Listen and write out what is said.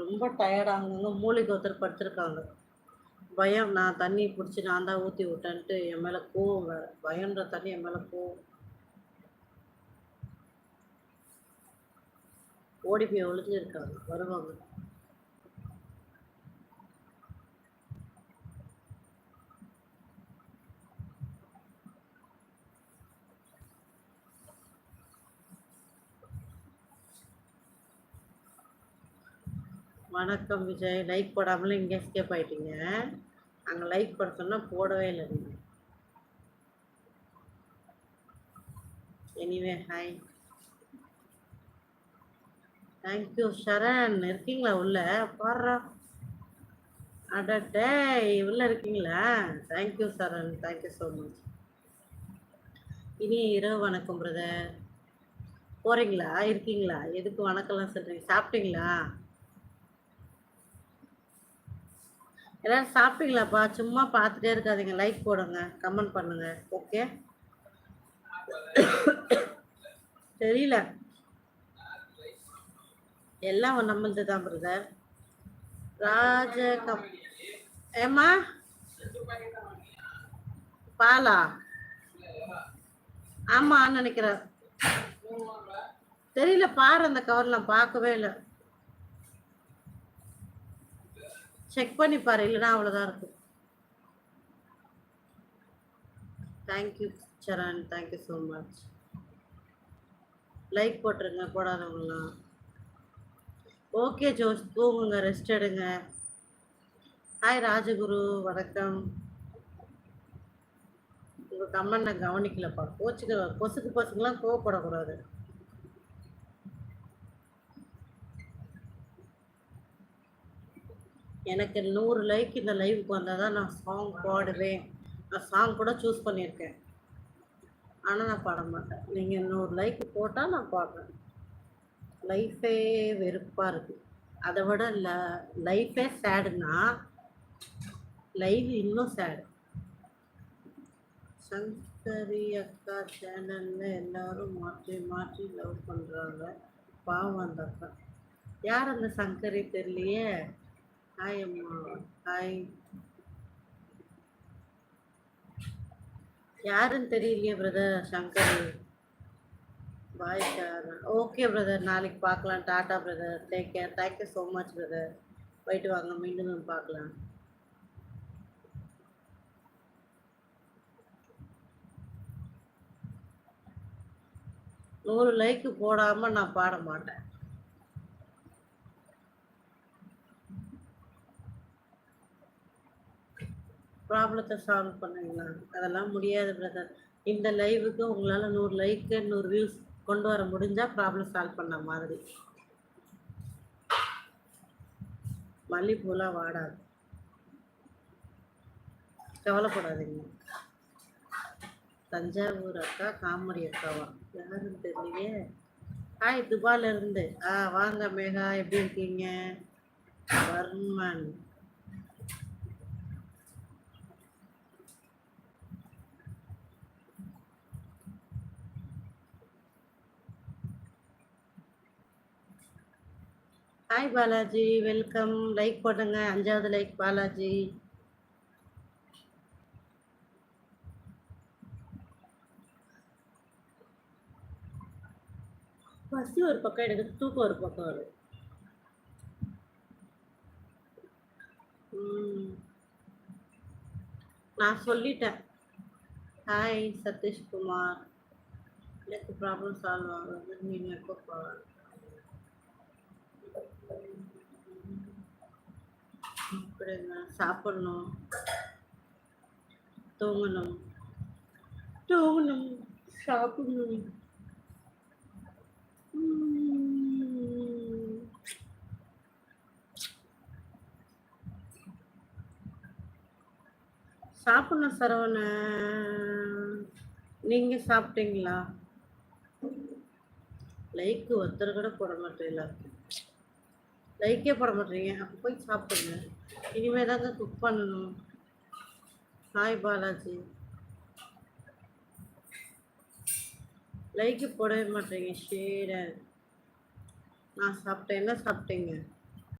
ரொம்ப டயர்டாகுங்க மூளைக்கு ஒருத்தர் படுத்திருக்காங்க. பயம் நான் தண்ணி பிடிச்சி நான் தான் ஊற்றி விட்டேன்ட்டு என் மேலே கோவம் வேறு. பயம்ன்ற தண்ணி என் மேலே கோவம். ஓடி போய் ஒழிஞ்சிருக்காங்க வருவாங்க. வணக்கம் விஜய். லைக் போடாமலே இங்கே எஸ்கேப் ஆகிட்டீங்க அங்கே லைக் போட சொன்னால் போடவே இல்லை நீங்கள் எனிவே ஹாய் தேங்க்யூ ஷரண் இருக்கீங்களா உள்ள? பாடுறா அடட்டே உள்ள இருக்கீங்களா? Thank you Charan thank you so much இனி இரவு வணக்கம் பிரதர் போகிறீங்களா இருக்கீங்களா? எதுக்கு வணக்கம்லாம் சொல்கிறீங்க சாப்பிட்டீங்களா? எல்லாரும் சாப்பிட்டீங்களாப்பா? சும்மா பார்த்துட்டே இருக்காதீங்க. லைக் போடுங்க. கமெண்ட் பண்ணுங்க. ஓகே தெரியல. எல்லாம் நம்மளது தான் பிரதர் ராஜ கம் ஏம்மா? பாலா? ஆமா நினைக்கிறேன். தெரியல பாரு அந்த கவர் நான் பார்க்கவே இல்லை. செக் பண்ணி பாரு இல்லைன்னா அவ்வளோதான் இருக்கும். Thank you Charan. Thank you so much like போட்டுருங்க போடாதவங்களாம் ஓகே ஜோஸ் தூங்குங்க ரெஸ்ட் எடுங்க. ஹாய் ராஜகுரு வணக்கம். உங்கள் கம்மனை நான் கவனிக்கலப்பா. கோச்சுக்க கொசுக்கு பசங்களாம் கோவப்படக்கூடாது. எனக்கு நூறு லைக் இந்த லைவுக்கு வந்தால் தான் நான் சாங் பாடுவேன். நான் சாங் கூட சூஸ் பண்ணியிருக்கேன். ஆனால் நான் பாட மாட்டேன். நீங்கள் நூறு லைக் போட்டால் நான் பாடுறேன். லைஃபே வெறுப்பாக இருக்குது அதை விட ல லைஃபே சேடுனா லைவ் இன்னும் சேடு சங்கரி அக்கா சேனலில் எல்லாரும் மாற்றி மாற்றி லவ் பண்ணுறாங்க பாவம் அந்த அக்கா. யார் அந்த சங்கரி தெரியலையே? ஹாய் அம்மா ஹாய் யாருன்னு தெரியலையே brother Shankar. Bye sir okay brother நாளைக்கு பார்க்கலாம். Tata brother take care thank you so much brother போயிட்டு வாங்க. மீண்டும் பார்க்கலாம். நூறு லைக்கு போடாமல் நான் பாட மாட்டேன். ப்ராப்ளத்தை சால்வ் பண்ணுவீங்களா? அதெல்லாம் முடியாது பிரதர் இந்த லைவுக்கு உங்களால் நூறு லைக்கு நூறு வியூஸ் கொண்டு வர முடிஞ்சால் ப்ராப்ளம் சால்வ் பண்ண மாதிரி. மல்லிப்பூலாம் வாடாது. கவலைப்படாதீங்க. தஞ்சாவூர் அக்கா காமெடி அக்காவா? யாருன்னு தெரியலையே. ஹாய் துபால இருந்து. ஆ வாங்க மேகா எப்படி இருக்கீங்க? Varman. Hi Balaji welcome like போடுங்க. அஞ்சாவது லைக் பாலாஜி பசி ஒரு பக்கம் எடுக்குது தூக்கம் ஒரு பக்கம் வரும். நான் சொல்லிட்டேன். ஹாய் சதீஷ்குமார். எனக்கு ப்ராப்ளம் சால்வ் ஆகுது நீங்கள் எப்போ போகலாம்? அப்படிங்க சாப்பிடணும். தூங்கணும். தூங்கணும். சாப்பிடணும். சாப்பிடணும் சரவண. நீங்க சாப்பிட்டீங்களா? லைக் ஒருத்தர் கூட போட மாட்டீங்களா லைக்கே போட மாட்டீங்க அப்போ போய் சாப்பிடுங்க. இனிமேல் தாங்க குக் பண்ணணும். ஹாய் பாலாஜி. லைக்கு போடவே மாட்டேங்க ஷேர. நான் சாப்பிட்டேன். என்ன சாப்பிட்டீங்க?